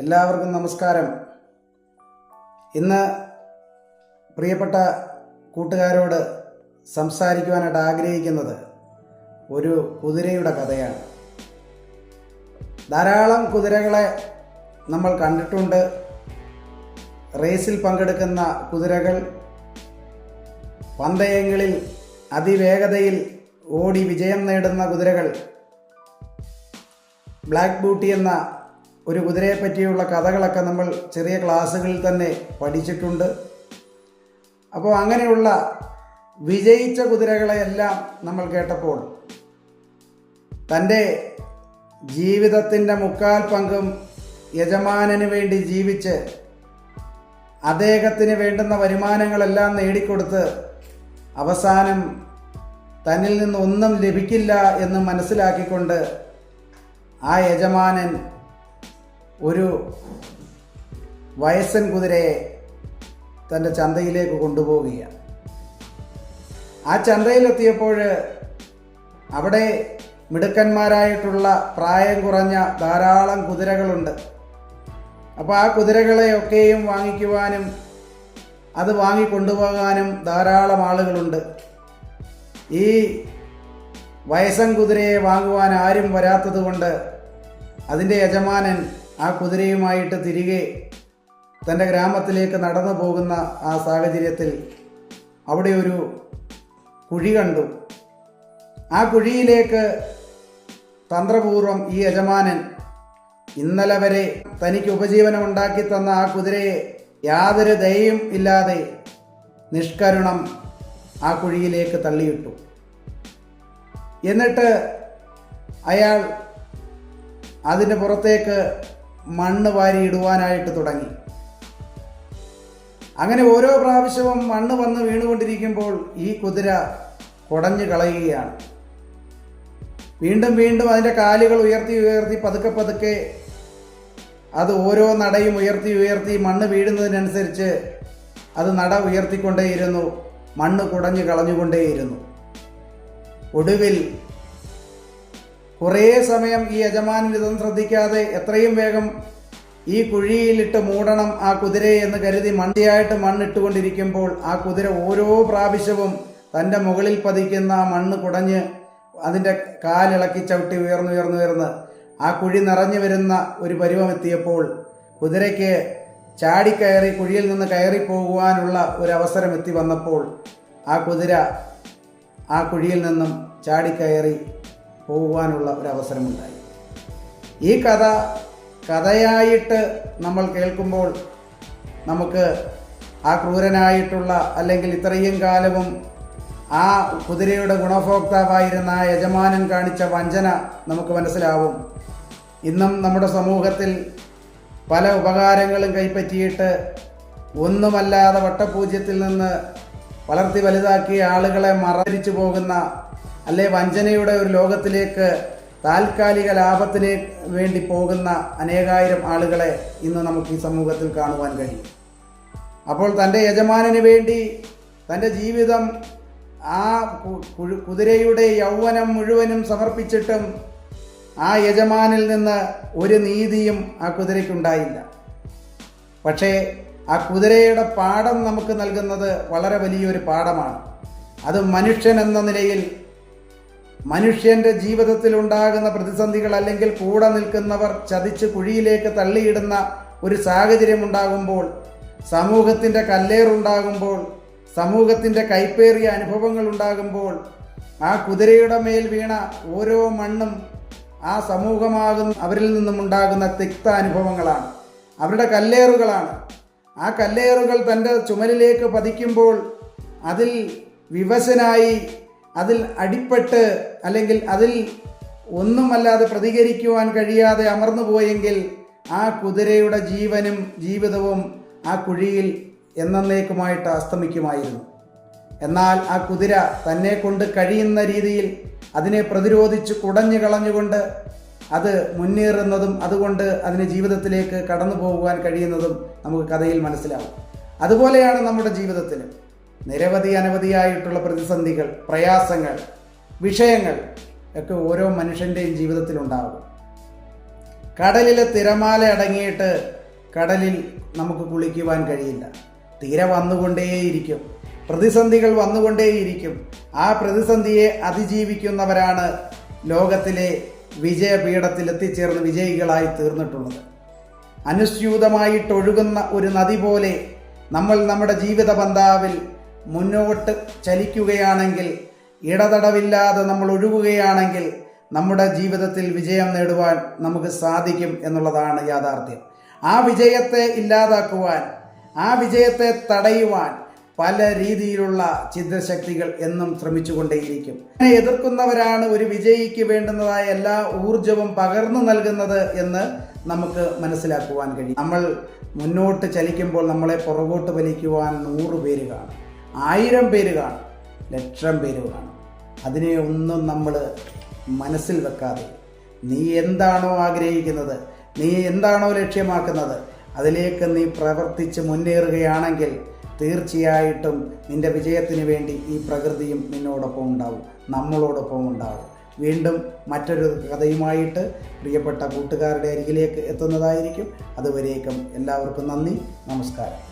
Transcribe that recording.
എല്ലാവർക്കും നമസ്കാരം. ഇന്ന് പ്രിയപ്പെട്ട കൂട്ടുകാരോട് സംസാരിക്കുവാനായിട്ട് ആഗ്രഹിക്കുന്നത് ഒരു കുതിരയുടെ കഥയാണ്. ധാരാളം കുതിരകളെ നമ്മൾ കണ്ടിട്ടുണ്ട്. റേസിൽ പങ്കെടുക്കുന്ന കുതിരകൾ പന്തയങ്ങളിൽ അതിവേഗതയിൽ ഓടി വിജയം നേടുന്ന കുതിരകൾ. ബ്ലാക്ക് ബ്യൂട്ടി എന്ന ഒരു കുതിരയെ പറ്റിയുള്ള കഥകളൊക്കെ നമ്മൾ ചെറിയ ക്ലാസ്സുകളിൽ തന്നെ പഠിച്ചിട്ടുണ്ട്. അപ്പോൾ അങ്ങനെയുള്ള വിജയിച്ച കുതിരകളെയെല്ലാം നമ്മൾ കേട്ടപ്പോൾ തന്റെ ജീവിതത്തിന്റെ മുക്കാൽ പങ്കും യജമാനന് വേണ്ടി ജീവിച്ച് അദ്ദേഹത്തിന് വേണ്ടുന്ന വരുമാനങ്ങളെല്ലാം നേടിക്കൊടുത്ത് അവസാനം തന്നിൽ നിന്നൊന്നും ലഭിക്കില്ല എന്ന് മനസ്സിലാക്കിക്കൊണ്ട് ആ യജമാനൻ ഒരു വയസ്സൻ കുതിരയെ തന്റെ ചന്തയിലേക്ക് കൊണ്ടുപോവുകയാണ്. ആ ചന്തയിലെത്തിയപ്പോൾ അവിടെ മിടുക്കന്മാരായിട്ടുള്ള പ്രായം കുറഞ്ഞ ധാരാളം കുതിരകളുണ്ട്. അപ്പോൾ ആ കുതിരകളെയൊക്കെയും വാങ്ങിക്കുവാനും അത് വാങ്ങിക്കൊണ്ടുപോകാനും ധാരാളം ആളുകളുണ്ട്. ഈ വയസ്സൻ കുതിരയെ വാങ്ങുവാൻ ആരും വരാത്തത് കൊണ്ട് അതിന്റെ യജമാനൻ ആ കുതിരയുമായിട്ട് തിരികെ തന്റെ ഗ്രാമത്തിലേക്ക് നടന്നു പോകുന്ന ആ സാഹചര്യത്തിൽ അവിടെ ഒരു കുഴി കണ്ടു. ആ കുഴിയിലേക്ക് തന്ത്രപൂർവം ഈ യജമാനൻ ഇന്നലെ വരെ തനിക്ക് ഉപജീവനം ഉണ്ടാക്കി തന്ന ആ കുതിരയെ യാതൊരു ദയയും ഇല്ലാതെ നിഷ്കരുണം ആ കുഴിയിലേക്ക് തള്ളിയിട്ടു. എന്നിട്ട് അയാൾ അതിന്റെ പുറത്തേക്ക് മണ്ണ് വാരി ഇടുവാനായിട്ട് തുടങ്ങി. അങ്ങനെ ഓരോ പ്രാവശ്യവും മണ്ണ് വന്ന് വീണുകൊണ്ടിരിക്കുമ്പോൾ ഈ കുതിര കുടഞ്ഞു കളയുകയാണ്. വീണ്ടും വീണ്ടും അതിന്റെ കാലുകൾ ഉയർത്തി ഉയർത്തി പതുക്കെ പതുക്കെ അത് ഓരോ നടയും ഉയർത്തി ഉയർത്തി മണ്ണ് വീഴുന്നതിനനുസരിച്ച് അത് നട ഉയർത്തിക്കൊണ്ടേയിരുന്നു മണ്ണ് കുടഞ്ഞു കളഞ്ഞുകൊണ്ടേയിരുന്നു. ഒടുവിൽ കുറേ സമയം ഈ യജമാനൻ ഇതൊന്നും ശ്രദ്ധിക്കാതെ എത്രയും വേഗം ഈ കുഴിയിലിട്ട് മൂടണം ആ കുതിരയെ എന്ന് കരുതി മണ്ടിയായിട്ട് മണ്ണിട്ടുകൊണ്ടിരിക്കുമ്പോൾ ആ കുതിര ഓരോ പ്രാവശ്യവും തന്റെ മുകളിൽ പതിക്കുന്ന ആ മണ്ണ് കുടഞ്ഞ് അതിന്റെ കാലിളക്കി ചവിട്ടി ഉയർന്നു ഉയർന്നു ഉയർന്ന് ആ കുഴി നിറഞ്ഞു വരുന്ന ഒരു പരുവമെത്തിയപ്പോൾ കുതിരയ്ക്ക് ചാടിക്കയറി കുഴിയിൽ നിന്ന് കയറി പോകുവാനുള്ള ഒരു അവസരം എത്തി വന്നപ്പോൾ ആ കുതിര ആ കുഴിയിൽ നിന്നും ചാടിക്കയറി പോകുവാനുള്ള ഒരു അവസരമുണ്ടായി ഈ കഥ കഥയായിട്ട് നമ്മൾ കേൾക്കുമ്പോൾ നമുക്ക് ആ ക്രൂരനായിട്ടുള്ള അല്ലെങ്കിൽ ഇത്രയും കാലവും ആ കുതിരയുടെ ഗുണഭോക്താവായിരുന്ന ആ യജമാനൻ കാണിച്ച വഞ്ചന നമുക്ക് മനസ്സിലാവും. ഇന്നും നമ്മുടെ സമൂഹത്തിൽ പല ഉപകാരങ്ങളും കൈപ്പറ്റിയിട്ട് ഒന്നുമല്ലാതെ വട്ടപൂജ്യത്തിൽ നിന്ന് വളർത്തി വലുതാക്കിയ ആളുകളെ മറരിച്ചു പോകുന്ന അല്ലെ വഞ്ചനയുടെ ഒരു ലോകത്തിലേക്ക് താൽക്കാലിക ലാഭത്തിന് വേണ്ടി പോകുന്ന അനേകായിരം ആളുകളെ ഇന്ന് നമുക്ക് ഈ സമൂഹത്തിൽ കാണുവാൻ കഴിയും. അപ്പോൾ തന്റെ യജമാനന് വേണ്ടി തന്റെ ജീവിതം ആ കുതിരയുടെ യൗവനം മുഴുവനും സമർപ്പിച്ചിട്ടും ആ യജമാനിൽ നിന്ന് ഒരു നീതിയും ആ കുതിരയ്ക്കുണ്ടായില്ല. പക്ഷേ ആ കുതിരയുടെ പാഠം നമുക്ക് നൽകുന്നത് വളരെ വലിയൊരു പാഠമാണ്. അത് മനുഷ്യൻ എന്ന നിലയിൽ മനുഷ്യന്റെ ജീവിതത്തിൽ ഉണ്ടാകുന്ന പ്രതിസന്ധികൾ അല്ലെങ്കിൽ കൂടെ നിൽക്കുന്നവർ ചതിച്ച് കുഴിയിലേക്ക് തള്ളിയിടുന്ന ഒരു സാഹചര്യം ഉണ്ടാകുമ്പോൾ സമൂഹത്തിന്റെ കല്ലേറുണ്ടാകുമ്പോൾ സമൂഹത്തിന്റെ കൈപ്പേറിയ അനുഭവങ്ങൾ ഉണ്ടാകുമ്പോൾ ആ കുതിരയുടെ മേൽ വീണ ഓരോ മണ്ണും ആ സമൂഹമാകുന്ന അവരിൽ നിന്നും ഉണ്ടാകുന്ന തിക്ത അനുഭവങ്ങളാണ്. അവരുടെ കല്ലേറുകളാണ്. ആ കല്ലേറുകൾ തന്റെ ചുമലിലേക്ക് പതിക്കുമ്പോൾ അതിൽ വിവശനായി അതിൽ അടിപ്പെട്ട് അല്ലെങ്കിൽ അതിൽ ഒന്നുമല്ലാതെ പ്രതികരിക്കുവാൻ കഴിയാതെ അമർന്നു പോയെങ്കിൽ ആ കുതിരയുടെ ജീവനും ജീവിതവും ആ കുഴിയിൽ എന്നേക്കുമായിട്ട് അസ്തമിക്കുമായിരുന്നു. എന്നാൽ ആ കുതിര തന്നെ കൊണ്ട് കഴിയുന്ന രീതിയിൽ അതിനെ പ്രതിരോധിച്ച് കുടഞ്ഞു കളഞ്ഞുകൊണ്ട് അത് മുന്നേറുന്നതും അതുകൊണ്ട് അതിന് ജീവിതത്തിലേക്ക് കടന്നു പോകുവാൻ കഴിയുന്നതും നമുക്ക് കഥയിൽ മനസ്സിലാവും. അതുപോലെയാണ് നമ്മുടെ ജീവിതത്തിൽ നിരവധി അനവധിയായിട്ടുള്ള പ്രതിസന്ധികൾ പ്രയാസങ്ങൾ വിഷയങ്ങൾ ഒക്കെ ഓരോ മനുഷ്യന്റെയും ജീവിതത്തിലുണ്ടാകും. കടലിലെ തിരമാല അടങ്ങിയിട്ട് കടലിൽ നമുക്ക് കുളിക്കുവാൻ കഴിയില്ല. തീരെ വന്നുകൊണ്ടേയിരിക്കും. പ്രതിസന്ധികൾ വന്നുകൊണ്ടേയിരിക്കും. ആ പ്രതിസന്ധിയെ അതിജീവിക്കുന്നവരാണ് ലോകത്തിലെ വിജയപീഠത്തിൽ എത്തിച്ചേർന്ന് വിജയികളായി തീർന്നിട്ടുള്ളത്. അനുസ്യൂതമായിട്ടൊഴുകുന്ന ഒരു നദി പോലെ നമ്മൾ നമ്മുടെ ജീവിത പന്താവിൽ മുന്നോട്ട് ചലിക്കുകയാണെങ്കിൽ ഇടതടവില്ലാതെ നമ്മൾ ഒഴുകുകയാണെങ്കിൽ നമ്മുടെ ജീവിതത്തിൽ വിജയം നേടുവാൻ നമുക്ക് സാധിക്കും എന്നുള്ളതാണ് യാഥാർത്ഥ്യം. ആ വിജയത്തെ ഇല്ലാതാക്കുവാൻ ആ വിജയത്തെ തടയുവാൻ പല രീതിയിലുള്ള ചിന്തശക്തികൾ എന്നും ശ്രമിച്ചുകൊണ്ടേയിരിക്കും. അതിനെ എതിർക്കുന്നവരാണ് ഒരു വിജയിക്ക് വേണ്ടുന്നതായ എല്ലാ ഊർജവും പകർന്നു നൽകുന്നത് എന്ന് നമുക്ക് മനസ്സിലാക്കുവാൻ കഴിയും. നമ്മൾ മുന്നോട്ട് ചലിക്കുമ്പോൾ നമ്മളെ പുറകോട്ട് വലിക്കുവാൻ നൂറ് പേര് കാണും. ആയിരം പേര് കാണും ലക്ഷം പേര് കാണും. അതിനെ ഒന്നും നമ്മൾ മനസ്സിൽ വെക്കാതെ നീ എന്താണോ ആഗ്രഹിക്കുന്നത് നീ എന്താണോ ലക്ഷ്യമാക്കുന്നത് അതിലേക്ക് നീ പ്രവർത്തിച്ച് മുന്നേറുകയാണെങ്കിൽ തീർച്ചയായിട്ടും നിന്റെ വിജയത്തിന് വേണ്ടി ഈ പ്രകൃതിയും നിന്നോടൊപ്പം ഉണ്ടാവും നമ്മളോടൊപ്പം ഉണ്ടാവും. വീണ്ടും മറ്റൊരു കഥയുമായിട്ട് പ്രിയപ്പെട്ട കൂട്ടുകാരുടെ അരികിലേക്ക് എത്തുന്നതായിരിക്കും. അതുവരേക്കും എല്ലാവർക്കും നന്ദി നമസ്കാരം.